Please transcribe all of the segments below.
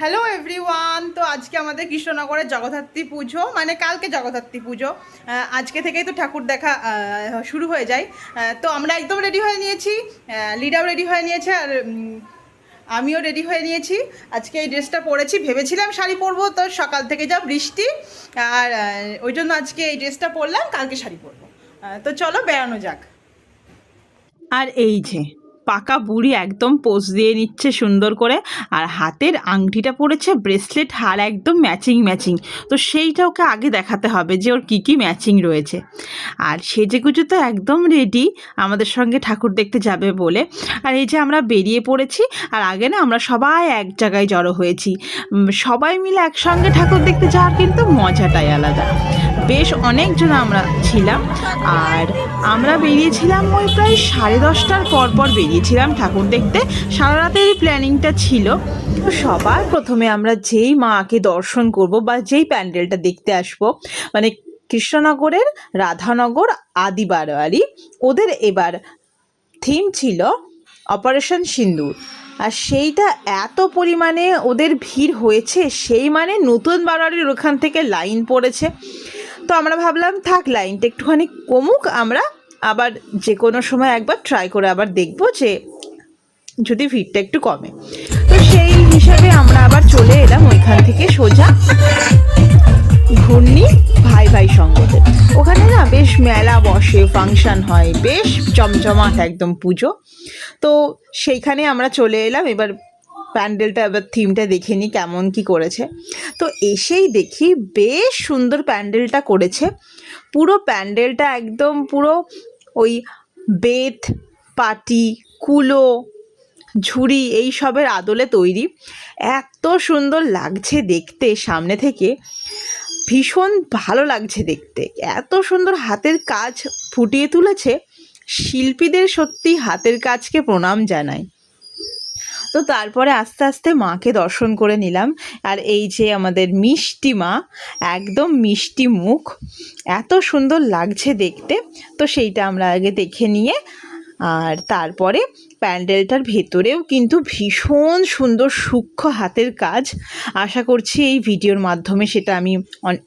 Hello everyone তো আজকে আমাদের কৃষ্ণনগরের জগদ্ধাত্রী পুজো মানে কালকে জগদ্ধাত্রী পুজো। আজকে থেকেই তো ঠাকুর দেখা শুরু হয়ে যায়। তো আমরা একদম রেডি হয়ে নিয়েছি। লিডাও রেডি হয়ে নিয়েছে আর আমিও রেডি হয়ে নিয়েছি। আজকে এই ড্রেসটা পরেছি। ভেবেছিলাম শাড়ি পরবো, তো সকাল থেকে যা বৃষ্টি। আর ওই জন্য আজকে এই ড্রেসটা পরলাম, কালকে শাড়ি পরবো। তো চলো বেড়ানো যাক। আর এই যে পাকা বুড়ি একদম পোজ দিয়ে নিচ্ছে সুন্দর করে। আর হাতের আংটিটা পড়েছে ব্রেসলেট হার একদম ম্যাচিং ম্যাচিং। তো সেইটা ওকে আগে দেখাতে হবে যে ওর কী কী ম্যাচিং রয়েছে। আর সেজে গুজে তো একদম রেডি আমাদের সঙ্গে ঠাকুর দেখতে যাবে বলে। আর এই যে আমরা বেরিয়ে পড়েছি, আর আগে না আমরা সবাই এক জায়গায় জড়ো হয়েছি। সবাই মিলে একসঙ্গে ঠাকুর দেখতে যাওয়ার কিন্তু মজাটাই আলাদা। বেশ অনেকজন আমরা ছিলাম। আর আমরা বেরিয়েছিলাম ওই প্রায় সাড়ে দশটার পর পর বেরিয়েছিলাম ঠাকুর দেখতে। সারা রাতের প্ল্যানিংটা ছিল। তো সবার প্রথমে আমরা যেই মাকে দর্শন করব বা যেই প্যান্ডেলটা দেখতে আসব মানে কৃষ্ণনগরের রাধানগর আদি বারোয়ারি ওদের এবার থিম ছিল অপারেশন সিন্দুর। আর সেইটা এত পরিমাণে ওদের ভিড় হয়েছে, সেই মানে নতুন বারোয়ারির ওখান থেকে লাইন পড়েছে। তো আমরা ভাবলাম, থাক, লাইনটা একটুখানি কমুক, আমরা আবার যে কোনো সময় একবার ট্রাই করে আবার দেখব যে যদি ভিড়টা একটু কমে। তো সেই হিসাবে আমরা আবার চলে এলাম ওইখান থেকে সোজা ঘূর্ণি ভাই ভাই সঙ্গতে ওখানে না বেশ মেলা বসে ফাংশন হয়, বেশ জমজমাট একদম পুজো। তো সেইখানে আমরা চলে এলাম, এবার প্যান্ডেলটা এবার থিমটা দেখে নিই কেমন কি করেছে। তো এসেই দেখি বেশ সুন্দর প্যান্ডেলটা করেছে। পুরো প্যান্ডেলটা একদম পুরো ওই বেত, পাটি, কুলো, ঝুড়ি এই সবের আদলে তৈরি। এত সুন্দর লাগছে দেখতে সামনে থেকে। ভীষণ ভালো লাগছে দেখতে। এত সুন্দর হাতের কাজ ফুটিয়ে তুলেছে। শিল্পীদের সত্যি হাতের কাজকে প্রণাম জানাই তো তারপরে আস্তে আস্তে মাকে দর্শন করে নিলাম। আর এই যে আমাদের মিষ্টি মা, একদম মিষ্টি মুখ, এত সুন্দর লাগছে দেখতে। তো সেইটা আমরা আগে দেখে নিয়ে, আর তারপরে প্যান্ডেলটার ভেতরেও কিন্তু ভীষণ সুন্দর সূক্ষ্ম হাতের কাজ। আশা করছি এই ভিডিওর মাধ্যমে সেটা আমি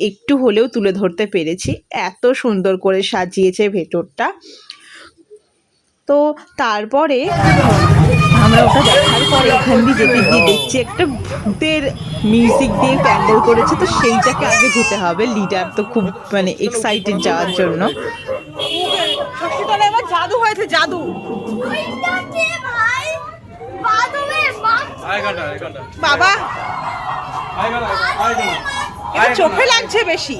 একটু হলেও তুলে ধরতে পেরেছি। এত সুন্দর করে সাজিয়েছে ভেতরটা। তো তারপরে আমরা ওটা দেখার পরে এখান দিয়ে যেতে গিয়ে দেখছি একটা ভূতের মিউজিক দিয়ে প্যান্ডেল করেছে তো সেইটাকে আগে যেতে হবে। লিডার তো খুব মানে এক্সাইটেড যাওয়ার জন্য। জাদু হয়েছে জাদু। বাবা। চোখে লাগছে বেশি।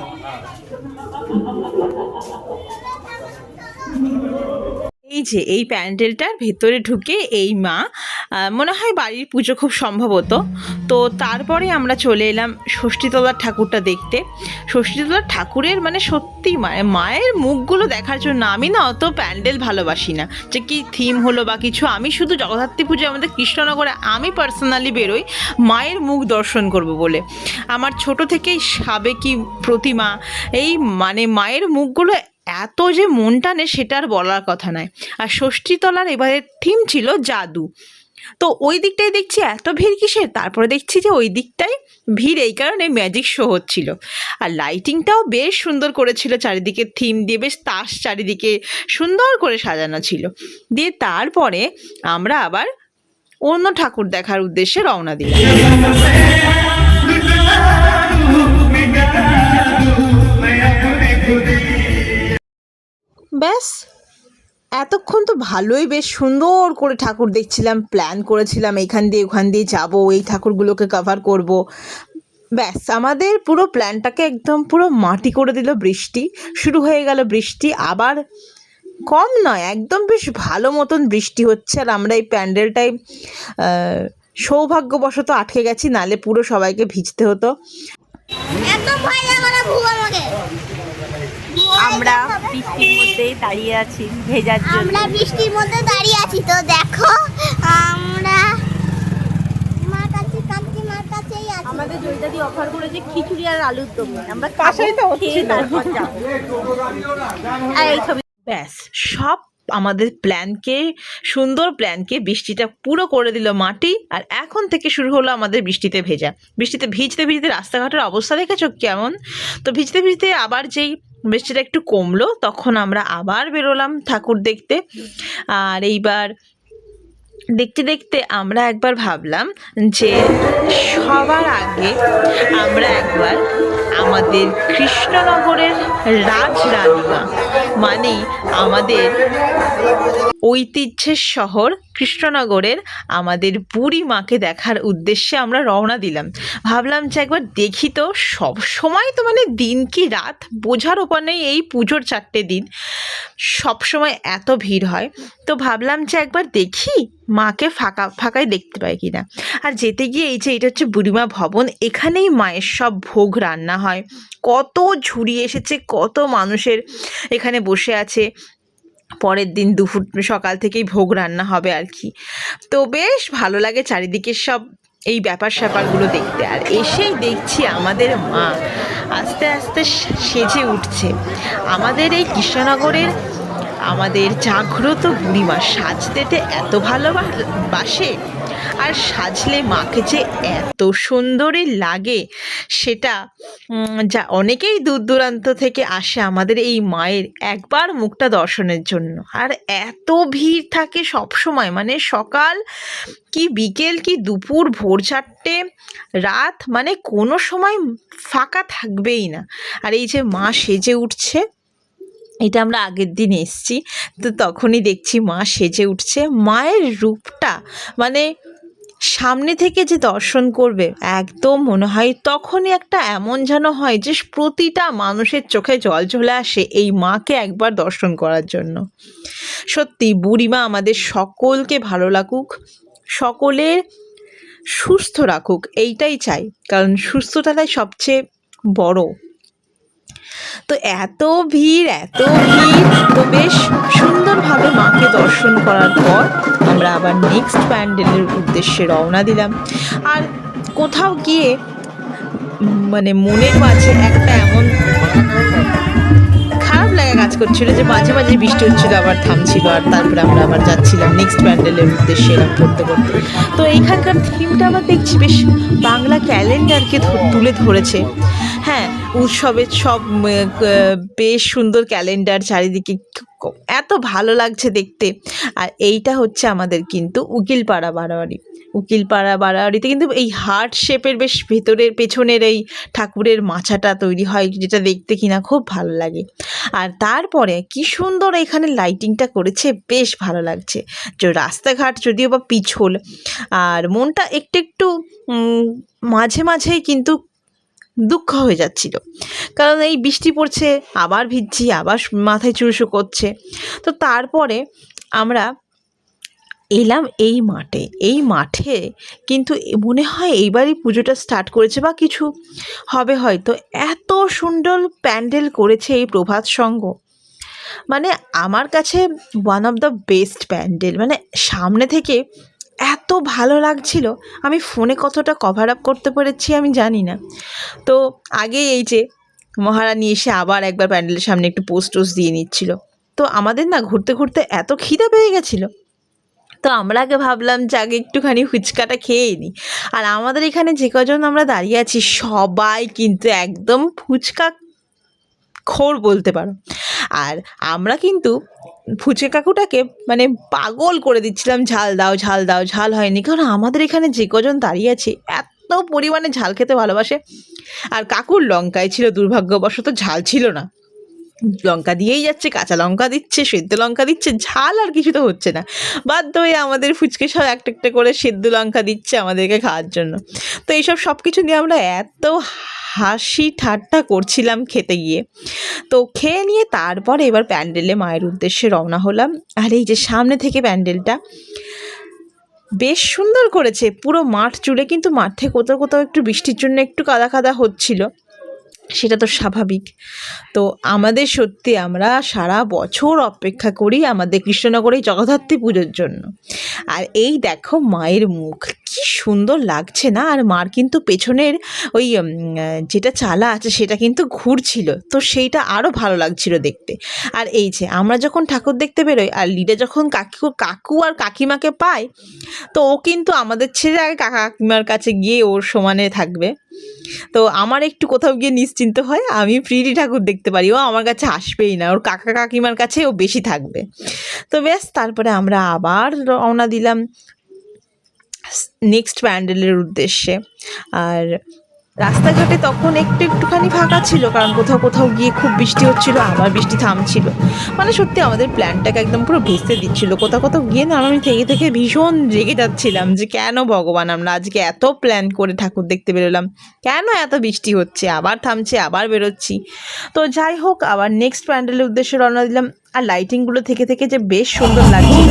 এই যে, এই প্যান্ডেলটার ভেতরে ঢুকে এই মা মনে হয় বাড়ির পুজো খুব সম্ভবত তো তারপরে আমরা চলে এলাম ষষ্ঠীতলার ঠাকুরটা দেখতে। ষষ্ঠীতলার ঠাকুরের মানে সত্যি মায়ের মুখগুলো দেখার জন্য আমি না অত প্যান্ডেল ভালোবাসি না। যে কি থিম হলো বা কিছু, আমি শুধু জগদ্ধাত্রী পুজো আমাদের কৃষ্ণনগরে আমি পার্সোনালি বেরোই মায়ের মুখ দর্শন করব বলে। আমার ছোট থেকেই সাবেকি প্রতিমা, এই মানে মায়ের মুখগুলো এত যে মন টানে সেটা আর বলার কথা নয়। আর ষষ্ঠীতলার এবারের থিম ছিল জাদু। তো ওই দিকটাই দেখছি এত ভিড় কিসের? তারপরে দেখছি যে ওই দিকটাই ভিড় এই কারণে ম্যাজিক শো হচ্ছিল। আর লাইটিংটাও বেশ সুন্দর করেছিল চারিদিকে থিম দিয়ে, বেশ তাস চারিদিকে সুন্দর করে সাজানো ছিল। দিয়ে তারপরে আমরা আবার অন্য ঠাকুর দেখার উদ্দেশ্যে রওনা দিলাম। ব্যাস। এতক্ষণ তো ভালোই, বেশ সুন্দর করে ঠাকুর দেখছিলাম প্ল্যান করেছিলাম, এইখান দিয়ে ওখান দিয়ে যাব, এই ঠাকুরগুলোকে কভার করব। ব্যাস, আমাদের পুরো প্ল্যানটাকে একদম পুরো মাটি করে দিল বৃষ্টি। শুরু হয়ে গেল বৃষ্টি, আবার কম নয়, একদম বেশ ভালো মতন বৃষ্টি হচ্ছে। আর আমরা এই প্যান্ডেলটাই সৌভাগ্যবশত আটকে গেছি, নালে পুরো সবাইকে ভিজতে হতো। এত ভয় লাগে না ভূ আমাকে। আমরা বৃষ্টির মধ্যেই দাঁড়িয়ে আছি ভেজার জন্য। আমরা বৃষ্টির মধ্যে দাঁড়িয়ে আছি তো দেখো আমরা আমাদের অফার করেছে খিচুড়ি আর আলুর দম। আমরা পাশেই তো খেয়ে তারপর যাব। এই ছবি ব্যাস সব আমাদের প্ল্যানকে সুন্দর প্ল্যানকে বৃষ্টিটা পুরো করে দিল মাটি আর এখন থেকে শুরু হলো আমাদের বৃষ্টিতে ভেজা। বৃষ্টিতে ভিজতে ভিজতে রাস্তাঘাটের অবস্থা দেখেছ কেমন? তো ভিজতে ভিজতে আবার যেই বৃষ্টিটা একটু কমলো, তখন আমরা আবার বেরোলাম ঠাকুর দেখতে। আর এইবার দেখতে দেখতে আমরা একবার ভাবলাম যে সবার আগে আমরা একবার আমাদের কৃষ্ণনগরের রাজরানীমা মানে আমাদের ঐতিহ্যের শহর কৃষ্ণনগরের আমাদের বুড়ি মাকে দেখার উদ্দেশ্যে আমরা রওনা দিলাম। ভাবলাম যে একবার দেখি তো, সব সময় তো মানে দিন কি রাত, বোঝার ওপর নেই এই পুজোর চারটে দিন। সব সময় এত ভিড় হয়, তো ভাবলাম যে একবার দেখি মাকে ফাঁকা ফাঁকায় দেখতে পাই কিনা। আর যেতে গিয়ে এই যে এটা হচ্ছে বুড়িমা ভবন, এখানেই মায়ের সব ভোগ রান্না হয়। কত ঝুড়ি এসেছে, কত মানুষের এখানে বসে আছে। পরের দিন দুপুর, সকাল থেকেই ভোগ রান্না হবে আর কি। তো বেশ ভালো লাগে চারিদিকের সব এই ব্যাপার স্যাপারগুলো দেখতে। আর এসেই দেখছি আমাদের মা আস্তে আস্তে সেজে উঠছে। আমাদের এই কৃষ্ণনগরের আমাদের জাগ্রত বুড়িমা সাজতেতে এত ভালোবাসে আর সাজলে মাকে যে এত সুন্দরই লাগে সেটা যা অনেকেই দূর দূরান্ত থেকে আসে আমাদের এই মায়ের একবার মুখটা দর্শনের জন্য। আর এত ভিড় থাকে সব সময় মানে সকাল কি বিকেল কি দুপুর ভোর চারটে, রাত মানে কোনো সময় ফাঁকা থাকবেই না। আর এই যে মা সেজে উঠছে, এটা আমরা আগের দিন এসছি, তো তখনই দেখছি মা সেজে উঠছে। মায়ের রূপটা মানে সামনে থেকে যে দর্শন করবে, একদম মনে হয় তখনই একটা এমন যেন হয় যে প্রতিটা মানুষের চোখে জল চলে আসে এই মাকে একবার দর্শন করার জন্য। সত্যি বুড়িমা আমাদের সকলকে ভালো লাগুক সকলের সুস্থ রাখুক, এইটাই চাই। কারণ সুস্থতাটাই সবচেয়ে বড়। তো এত ভিড় এত ভিড়, তো বেশ সুন্দরভাবে মাকে দর্শন করার পর আমরা আবার নেক্সট প্যান্ডেলের উদ্দেশ্যে রওনা দিলাম। আর কোথাও গিয়ে মানে মনের মাঝে একটা এমন খারাপ লাগা কাজ করছিল যে মাঝে মাঝে বৃষ্টি হচ্ছিল, আবার থামছিল, আর তারপরে আমরা আবার যাচ্ছিলাম নেক্সট প্যান্ডেলের উদ্দেশ্যে এরকম করতে করতে তো এইখানকার থিমটা আবার দেখছি, বেশ বাংলা ক্যালেন্ডারকে তুলে ধরেছে। হ্যাঁ উৎসবের সব বেশ সুন্দর ক্যালেন্ডার চারিদিকে এত ভালো লাগছে দেখতে। আর এইটা হচ্ছে আমাদের কিন্তু উকিলপাড়া বাড়াবাড়ি। উকিলপাড়া বাড়াবাড়িতে কিন্তু এই হার্ট শেপের বেশ ভেতরের, পেছনের এই ঠাকুরের মাচাটা তৈরি হয়, যেটা দেখতে কিনা খুব ভালো লাগে। আর তারপরে কি সুন্দর এখানে লাইটিংটা করেছে, বেশ ভালো লাগছে। যে, রাস্তাঘাট যদিও বা পিছল, আর মনটা একটু একটু মাঝে মাঝেই কিন্তু দুঃখ হয়ে যাচ্ছিল। কারণ এই বৃষ্টি পড়ছে, আবার ভিজছি, আবার মাথায় চুরুসু করছে। তো তারপরে আমরা এলাম এই মাঠে। এই মাঠে কিন্তু মনে হয় এইবারই পুজোটা স্টার্ট করেছে বা কিছু হবে হয়তো। এত সুন্দর প্যান্ডেল করেছে এই প্রভাত সংঘ মানে আমার কাছে one of the best pandal. মানে সামনে থেকে এত ভালো লাগছিল। আমি ফোনে কতটা কভার আপ করতে পেরেছি আমি জানি না। তো আগে এই যে মহারানী এসে আবার একবার প্যান্ডেলের সামনে একটু পোস্ট টোস্ট দিয়ে নিচ্ছিল। তো আমাদের না ঘুরতে ঘুরতে এত খিদে পেয়ে গেছিল। তো আমরা আগে ভাবলাম যে আগে একটুখানি ফুচকাটা খেয়ে নিই আর আমাদের এখানে যে কজন আমরা দাঁড়িয়ে আছি, সবাই কিন্তু একদম ফুচকা খোর বলতে পারো। আর আমরা কিন্তু ফুচকা কাকুটাকে মানে পাগল করে দিচ্ছিলাম, ঝাল দাও ঝাল দাও, ঝাল হয়নি। কারণ আমাদের এখানে যে কজন দাঁড়িয়ে আছে এত পরিমাণে ঝাল খেতে ভালোবাসে। আর কাকুর লঙ্কায় ছিল দুর্ভাগ্যবশত ঝাল ছিল না। লঙ্কা দিয়েই যাচ্ছে, কাঁচা লঙ্কা দিচ্ছে, সেদ্ধ লঙ্কা দিচ্ছে, ঝাল আর কিছু তো হচ্ছে না। বাধ্য হয়ে আমাদের ফুচকে সব একটা একটা করে সেদ্ধ লঙ্কা দিচ্ছে আমাদেরকে খাওয়ার জন্য। তো এইসব সব কিছু নিয়ে আমরা এত হাসি ঠাট্টা করছিলাম খেতে গিয়ে। তো খেয়ে নিয়ে তারপর এবার প্যান্ডেলে মায়ের উদ্দেশ্যে রওনা হলাম। আর এই যে সামনে থেকে প্যান্ডেলটা, বেশ সুন্দর করেছে। পুরো মাঠ জুড়ে কিন্তু মাঠে কোথাও কোথাও একটু বৃষ্টির জন্য একটু কাদা কাদা হচ্ছিল। সেটা তো স্বাভাবিক। তো আমাদের সত্যি আমরা সারা বছর অপেক্ষা করি আমাদের কৃষ্ণনগরে জগদ্ধাত্রী পুজোর জন্য। আর এই দেখো মায়ের মুখ, কি সুন্দর লাগছে না? আর মার কিন্তু পেছনের ওই যেটা চালা আছে সেটা কিন্তু ঘুরছিল। তো সেইটা আরও ভালো লাগছিল দেখতে। আর এই যে আমরা যখন ঠাকুর দেখতে বেরোই আর লিডা যখন কাকু কাকু আর কাকিমাকে পায়, তো ও কিন্তু আমাদের ছেড়ে আগে কাকা কাকিমার কাছে গিয়ে ওর সমানে থাকবে। তো আমার একটু কোথাও গিয়ে নিশ্চিন্ত হয়, আমি প্রীতি ঠাকুর দেখতে পারি। ও আমার কাছে আসবেই না, ওর কাকা কাকিমার কাছে ও বেশি থাকবে। তো ব্যাস, তারপরে আমরা আবার রওনা দিলাম নেক্সট প্যান্ডেলের উদ্দেশ্যে। আর রাস্তাঘাটে তখন একটু একটুখানি ফাঁকা ছিল, কারণ কোথাও কোথাও গিয়ে খুব বৃষ্টি হচ্ছিল, আবার বৃষ্টি থামছিল। মানে সত্যি আমাদের প্ল্যানটাকে একদম পুরো ভেস্তে দিচ্ছিল। কোথাও কোথাও গিয়ে না আমি থেকে থেকে ভীষণ রেগে যাচ্ছিলাম যে, কেন ভগবান, আমরা আজকে এত প্ল্যান করে ঠাকুর দেখতে বেরোলাম? কেন এত বৃষ্টি হচ্ছে? আবার থামছে, আবার বেরোচ্ছি। তো যাই হোক, আবার নেক্সট প্যান্ডেলের উদ্দেশ্যে রওনা দিলাম। আর লাইটিংগুলো থেকে থেকে যে বেশ সুন্দর লাগছিল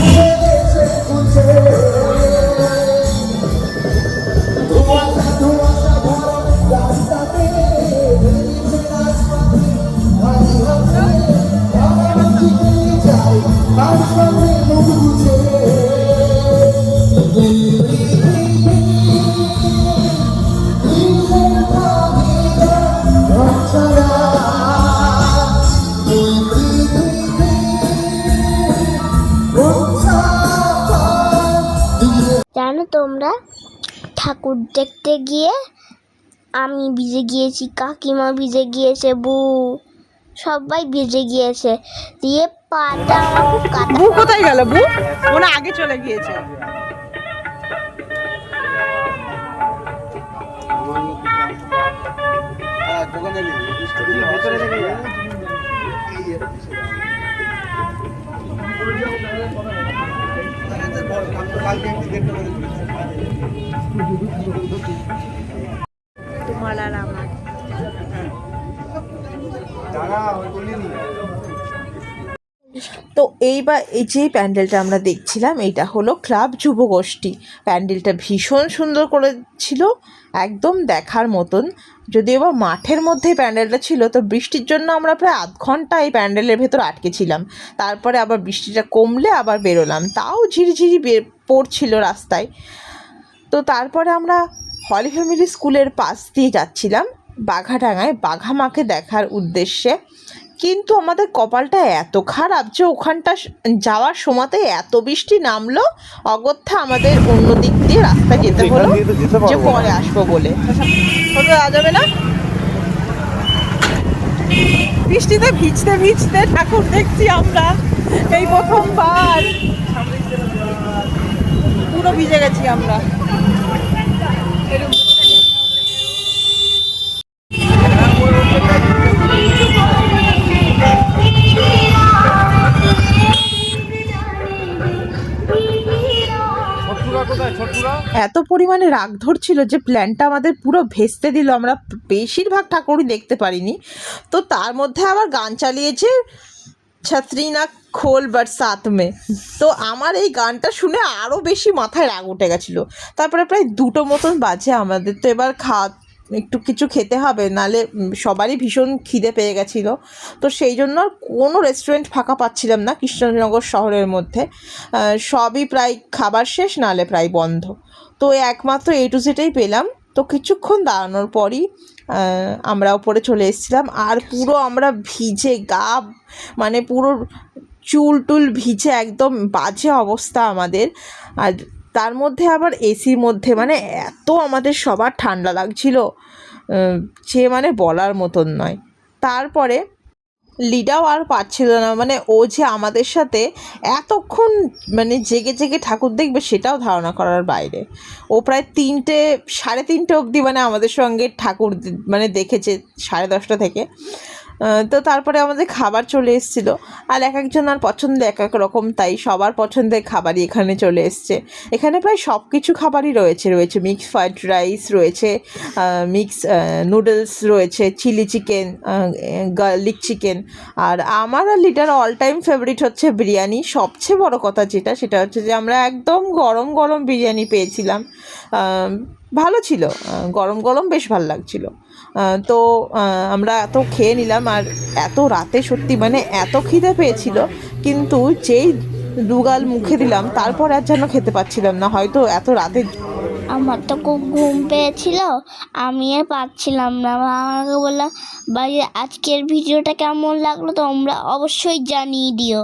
তোমরা ঠাকুর দেখতে গিয়ে আমি ভিজে গিয়েছি কাকিমা ভিজে গিয়েছে বউ সবাই ভিজে গিয়েছে। দিয়ে পাটা কাটা কোথায় গেল বু ওনা আগে চলে গিয়েছে। তো এইবার এই যে প্যান্ডেলটা আমরা দেখছিলাম, এইটা হলো ক্লাব যুবগোষ্ঠী প্যান্ডেলটা ভীষণ সুন্দর করেছিল, একদম দেখার মতন। যদিও বা মাঠের মধ্যে প্যান্ডেলটা ছিল, তো বৃষ্টির জন্য আমরা প্রায় আধ ঘণ্টা এই প্যান্ডেলের ভেতর আটকে ছিলাম। তারপরে আবার বৃষ্টিটা কমলে আবার বেরোলাম। তাও ঝিরিঝিরি পড়ছিল রাস্তায়। তো তারপরে আমরা হলি ফ্যামিলি স্কুলের পাশ দিয়ে যাচ্ছিলাম বাঘাডাঙ্গায় বাঘা মাকে দেখার উদ্দেশ্যে। কিন্তু আমাদের কপালটা এত খারাপ যে ওখানটা যাওয়ার সময়তে এত বৃষ্টি নামলো অগত্যা আমাদের অন্য দিক দিয়ে রাস্তা যেতে হলো যে পরে আসব বলে। যাওয়া যাবে না? বৃষ্টিতে ভিজতে ভিজতে ঠাকুর দেখছি আমরা এই প্রথমবার। পুরো ভিজে গেছি আমরা। এত পরিমাণে রাগ ধরছিল যে প্ল্যানটা আমাদের পুরো ভেস্তে দিল। আমরা বেশিরভাগ ঠাকুরই দেখতে পারিনি। তো তার মধ্যে আবার গান চালিয়েছে ছত্রিনা খোল বরসাত মে। তো আমার এই গানটা শুনে আরও বেশি মাথায় রাগ উঠে গেছিল। তারপরে প্রায় দুটো মতন বাজে আমাদের। তো এবার খাওয়া একটু কিছু খেতে হবে, নালে সবারই ভীষণ খিদে পেয়ে গেছিল। তো সেই জন্য আর কোনো রেস্টুরেন্ট ফাঁকা পাচ্ছিলাম না কৃষ্ণনগর শহরের মধ্যে। সবই প্রায় খাবার শেষ, নালে প্রায় বন্ধ। তো একমাত্র এ টু জেটাই পেলাম। তো কিছুক্ষণ দাঁড়ানোর পরই আমরা ওপরে চলে এসেছিলাম আর পুরো আমরা ভিজে গা মানে পুরো চুল টুল ভিজে একদম বাজে অবস্থা আমাদের। আর তার মধ্যে আবার এসির মধ্যে মানে এত আমাদের সবার ঠান্ডা লাগছিল যে মানে বলার মতন নয়। তারপরে লিডাও আর পাচ্ছিল না। মানে ও যে আমাদের সাথে এতক্ষণ মানে জেগে জেগে ঠাকুর দেখবে সেটাও ধারণা করার বাইরে। ও প্রায় তিনটে, সাড়ে তিনটে অবধি মানে আমাদের সঙ্গে ঠাকুর মানে দেখেছে সাড়ে দশটা থেকে। তো তারপরে আমাদের খাবার চলে এসেছিল। আর এক একজন আর পছন্দ এক এক রকম, তাই সবার পছন্দের খাবারই এখানে চলে এসছে। এখানে প্রায় সব কিছু খাবারই রয়েছে রয়েছে মিক্স ফ্রাইড রাইস রয়েছে মিক্স নুডলস রয়েছে চিলি চিকেন গার্লিক চিকেন আর আমার আর লিটার অল টাইম ফেভারিট হচ্ছে বিরিয়ানি। সবচেয়ে বড় কথা যেটা, সেটা হচ্ছে যে আমরা একদম গরম গরম বিরিয়ানি পেয়েছিলাম। ভালো ছিল গরম গরম বেশ ভালো লাগছিল। তো আমরা এত খেয়ে নিলাম আর এত রাতে সত্যি মানে এত খিদে পেয়েছিল, কিন্তু যেই দুগাল মুখে দিলাম, তারপর আর যেন খেতে পাচ্ছিলাম না, হয়তো এত রাতে আমার তো খুব ঘুম পেয়েছিল, আমি আর পাচ্ছিলাম না। আমাকে বললাম ভাই, আজকের ভিডিওটা কেমন লাগল তোমরা অবশ্যই জানিয়ে দিও।